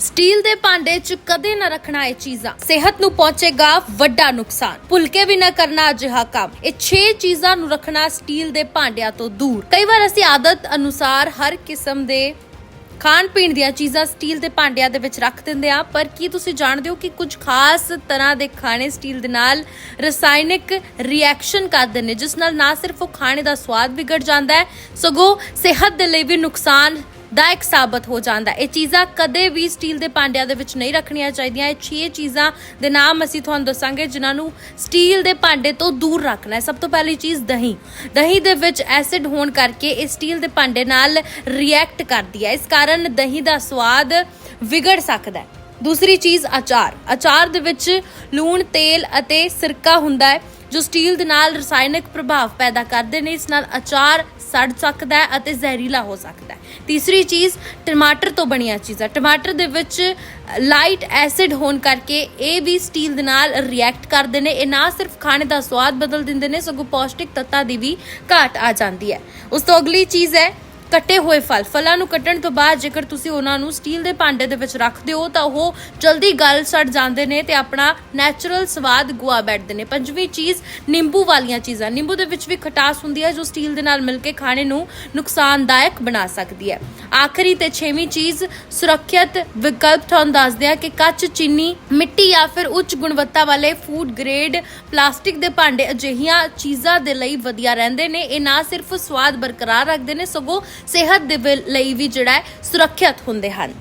Steel ਦੇ ਭਾਂਡੇ 'ਚ ਕਦੇ ਨਾ ਰੱਖਣਾ ਇਹ ਚੀਜ਼ਾਂ। ਸਿਹਤ ਨੂੰ ਪਹੁੰਚੇਗਾ ਵੱਡਾ ਨੁਕਸਾਨ। ਭੁੱਲਕੇ ਵੀ ਨਾ ਕਰਨਾ ਅਜਿਹਾ ਕੰਮ। ਇਹ 6 ਚੀਜ਼ਾਂ ਨੂੰ ਰੱਖਣਾ ਸਟੀਲ ਦੇ ਭਾਂਡਿਆਂ ਤੋਂ ਦੂਰ। ਕਈ ਵਾਰ ਅਸੀਂ ਆਦਤ ਅਨੁਸਾਰ ਹਰ ਕਿਸਮ ਦੇ ਖਾਣ ਪੀਣ ਦੀਆਂ ਚੀਜ਼ਾਂ ਸਟੀਲ ਦੇ ਭਾਂਡਿਆਂ ਦੇ ਵਿੱਚ ਰੱਖ ਦਿੰਦੇ ਆ ਪਰ ਕੀ ਤੁਸੀਂ ਜਾਣਦੇ ਹੋ ਕਿ ਕੁਝ ਖਾਸ ਤਰ੍ਹਾਂ ਦੇ ਖਾਣੇ ਸਟੀਲ ਦੇ ਨਾਲ ਰਸਾਇਣਿਕ ਰਿਐਕਸ਼ਨ ਕਰਦੇ ਨੇ, ਜਿਸ ਨਾਲ ਨਾ ਸਿਰਫ ਉਹ ਖਾਣੇ ਦਾ ਸਵਾਦ ਵਿਗੜ ਜਾਂਦਾ ਹੈ, ਸਗੋਂ ਸਿਹਤ ਦੇ ਲਈ ਵੀ ਨੁਕਸਾਨ ਦਾਇਕ ਸਾਬਤ ਹੋ ਜਾਂਦਾ ਇਹ ਚੀਜ਼ਾਂ ਕਦੇ ਵੀ ਸਟੀਲ ਦੇ ਭਾਂਡਿਆਂ ਦੇ ਵਿੱਚ ਨਹੀਂ ਰੱਖਣੀਆਂ ਚਾਹੀਦੀਆਂ। ਇਹ 6 ਚੀਜ਼ਾਂ ਦੇ ਨਾਮ ਅਸੀਂ ਤੁਹਾਨੂੰ ਦੱਸਾਂਗੇ, ਜਿਨ੍ਹਾਂ ਨੂੰ ਸਟੀਲ ਦੇ ਭਾਂਡੇ ਤੋਂ ਦੂਰ ਰੱਖਣਾ ਹੈ। ਸਭ ਤੋਂ ਪਹਿਲੀ ਚੀਜ਼ ਦਹੀਂ। ਦਹੀਂ ਦੇ ਵਿੱਚ ਐਸਿਡ ਹੋਣ ਕਰਕੇ ਇਹ ਸਟੀਲ ਦੇ ਭਾਂਡੇ ਨਾਲ ਰਿਐਕਟ ਕਰਦੀ ਹੈ। ਇਸ ਕਾਰਨ ਦਹੀਂ ਦਾ ਸਵਾਦ ਵਿਗੜ ਸਕਦਾ ਹੈ। ਦੂਸਰੀ ਚੀਜ਼ ਅਚਾਰ। ਅਚਾਰ ਦੇ ਵਿੱਚ ਲੂਣ, ਤੇਲ ਅਤੇ ਸਿਰਕਾ ਹੁੰਦਾ ਹੈ। ਜੋ ਸਟੀਲ ਦੇ ਨਾਲ ਰਸਾਇਣਿਕ ਪ੍ਰਭਾਵ ਪੈਦਾ ਕਰਦੇ ਨੇ, ਇਸ ਨਾਲ ਅਚਾਰ ਸੜ ਸਕਦਾ ਹੈ ਅਤੇ ਜ਼ਹਿਰੀਲਾ ਹੋ ਸਕਦਾ ਹੈ। ਤੀਸਰੀ ਚੀਜ਼, ਟਮਾਟਰ ਤੋਂ ਬਣੀਆਂ ਚੀਜ਼ਾਂ। ਟਮਾਟਰ ਦੇ ਵਿੱਚ ਲਾਈਟ ਐਸਿਡ ਹੋਣ ਕਰਕੇ ਇਹ ਵੀ ਸਟੀਲ ਦੇ ਨਾਲ ਰਿਐਕਟ ਕਰਦੇ ਨੇ। ਇਹ ਨਾ ਸਿਰਫ ਖਾਣੇ ਦਾ ਸਵਾਦ ਬਦਲ ਦਿੰਦੇ ਨੇ, ਸਗੋਂ ਪੌਸ਼ਟਿਕ ਤੱਤਾਂ ਦੀ ਵੀ ਘਾਟ ਆ ਜਾਂਦੀ ਹੈ। ਉਸ ਤੋਂ ਅਗਲੀ ਚੀਜ਼ ਹੈ ਕੱਟੇ ਹੋਏ ਫਲ। ਫਲਾਂ ਨੂੰ ਕੱਟਣ ਤੋਂ ਬਾਅਦ ਜੇਕਰ ਤੁਸੀਂ ਉਹਨਾਂ ਨੂੰ ਸਟੀਲ ਦੇ ਭਾਂਡੇ ਦੇ ਵਿੱਚ ਰੱਖਦੇ ਹੋ, ਤਾਂ ਉਹ ਜਲਦੀ ਗਲ ਸੜ ਜਾਂਦੇ ਨੇ ਤੇ ਆਪਣਾ ਨੈਚੁਰਲ ਸਵਾਦ ਗੁਆ ਬੈਠਦੇ ਨੇ। ਪੰਜਵੀਂ ਚੀਜ਼ ਨਿੰਬੂ ਵਾਲੀਆਂ ਚੀਜ਼ਾਂ। ਨਿੰਬੂ ਦੇ ਵਿੱਚ ਵੀ ਖਟਾਸ ਹੁੰਦੀ ਹੈ ਜੋ ਸਟੀਲ ਦੇ ਨਾਲ ਮਿਲ ਕੇ ਖਾਣੇ ਨੂੰ ਨੁਕਸਾਨਦਾਇਕ ਬਣਾ ਸਕਦੀ ਹੈ। ਆਖਰੀ ਤੇ ਛੇਵੀਂ ਚੀਜ਼ ਸੁਰੱਖਿਅਤ ਵਿਕਲਪ ਤੁਹਾਨੂੰ ਦੱਸਦੇ ਆ ਕਿ ਕੱਚ, ਚੀਨੀ, ਮਿੱਟੀ ਜਾਂ ਫਿਰ ਉੱਚ ਗੁਣਵੱਤਾ ਵਾਲੇ ਫੂਡ ਗ੍ਰੇਡ ਪਲਾਸਟਿਕ ਦੇ ਭਾਂਡੇ ਅਜਿਹੀਆਂ ਚੀਜ਼ਾਂ ਦੇ ਲਈ ਵਧੀਆ ਰਹਿੰਦੇ ਨੇ। ਇਹ ਨਾ ਸਿਰਫ ਸਵਾਦ ਬਰਕਰਾਰ ਰੱਖਦੇ ਨੇ, ਸਗੋਂ ਸਿਹਤ ਦੇ ਵੀ- ਲਈ ਵੀ ਜਿਹੜਾ ਹੈ ਸੁਰੱਖਿਅਤ ਹੁੰਦੇ ਹਨ।